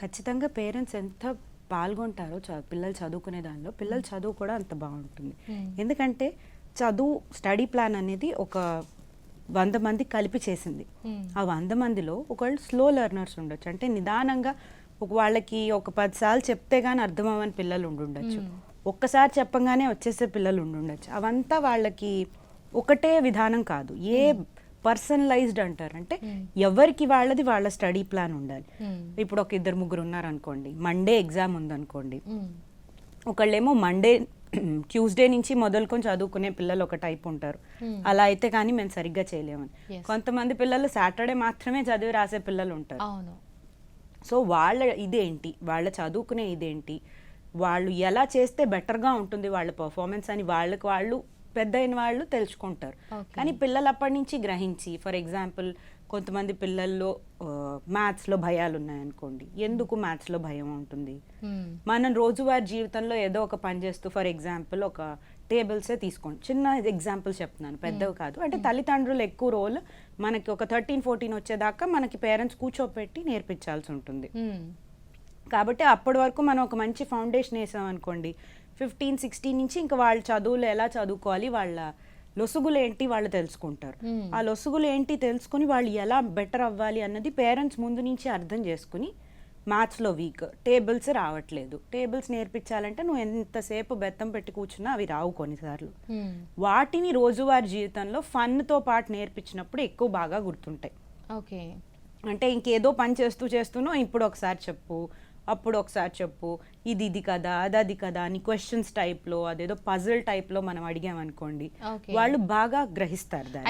ఖచ్చితంగా పేరెంట్స్ ఎంత పాల్గొంటారో పిల్లలు చదువుకునే దానిలో పిల్లల చదువు కూడా అంత బాగుంటుంది. Hmm. ఎందుకంటే చదువు స్టడీ ప్లాన్ అనేది ఒక వంద మంది కలిపి చేసింది. Hmm. ఆ వంద మందిలో ఒకళ్ళు స్లో లెర్నర్స్ ఉండొచ్చు. అంటే నిదానంగా ఒక వాళ్ళకి ఒక పది సార్లు చెప్తే గానీ అర్థం అవ్వని పిల్లలు ఉండుండొచ్చు Hmm. ఒక్కసారి చెప్పంగానే వచ్చేసే పిల్లలు ఉండుండొచ్చు అవంతా వాళ్ళకి ఒకటే విధానం కాదు. ఏ పర్సనలైజ్డ్ అంటారు అంటే Hmm. ఎవరికి వాళ్ళది వాళ్ళ స్టడీ ప్లాన్ ఉండాలి Hmm. ఇప్పుడు ఒక ఇద్దరు ముగ్గురు ఉన్నారనుకోండి మండే ఎగ్జామ్ ఉందనుకోండి Hmm. ఒకళ్ళేమో మండే ట్యూస్డే నుంచి మొదలుకొని చదువుకునే పిల్లలు ఒక టైప్ ఉంటారు. అలా అయితే కానీ మేము సరిగ్గా చేయలేమని. కొంతమంది పిల్లలు సాటర్డే మాత్రమే చదివి రాసే పిల్లలు ఉంటారు సో వాళ్ళ ఇదేంటి వాళ్ళ చదువుకునే ఇదేంటి వాళ్ళు ఎలా చేస్తే బెటర్గా ఉంటుంది వాళ్ళ పర్ఫార్మెన్స్ అని వాళ్ళకి వాళ్ళు పెద్ద అయిన వాళ్ళు తెలుసుకుంటారు. కానీ పిల్లలు అప్పటి నుంచి గ్రహించి ఫర్ ఎగ్జాంపుల్ కొంతమంది పిల్లల్లో మ్యాథ్స్లో భయాలు ఉన్నాయనుకోండి ఎందుకు మ్యాథ్స్లో భయం ఉంటుంది. మనం రోజువారి జీవితంలో ఏదో ఒక పని చేస్తూ ఫర్ ఎగ్జాంపుల్ ఒక టేబుల్సే తీసుకోండి. చిన్న ఎగ్జాంపుల్ చెప్తున్నాను పెద్దవి కాదు. అంటే తల్లిదండ్రులు ఎక్కువ రోల్ మనకి ఒక థర్టీన్ ఫోర్టీన్ వచ్చేదాకా మనకి పేరెంట్స్ కూర్చోపెట్టి నేర్పించాల్సి ఉంటుంది. కాబట్టి అప్పటి వరకు మనం ఒక మంచి ఫౌండేషన్ వేసాం అనుకోండి ఫిఫ్టీన్ సిక్స్టీన్ నుంచి ఇంకా వాళ్ళ చదువులు ఎలా చదువుకోవాలి వాళ్ళ లొసుగులు ఏంటి వాళ్ళు తెలుసుకుంటారు. ఆ లొసుగులు ఏంటి తెలుసుకుని వాళ్ళు ఎలా బెటర్ అవ్వాలి అన్నది పేరెంట్స్ ముందు నుంచి అర్థం చేసుకుని మ్యాథ్స్లో వీక్. టేబుల్స్ రావట్లేదు. టేబుల్స్ నేర్పించాలంటే నువ్వు ఎంతసేపు బెత్తం పెట్టి కూర్చున్నా అవి రావు కొన్నిసార్లు. వాటిని రోజువారీ జీవితంలో ఫన్తో పాటు నేర్పించినప్పుడు ఎక్కువ బాగా గుర్తుంటాయి. ఓకే. అంటే ఇంకేదో పని చేస్తూ చేస్తూనో ఇప్పుడు ఒకసారి చెప్పు అప్పుడు ఒకసారి చెప్పు ఇది ఇది కదా అది అది కదా అని క్వశ్చన్స్ టైప్లో అదేదో పజిల్ టైప్లో మనం అడిగామనుకోండి. వాళ్ళు బాగా గ్రహిస్తారు దాన్ని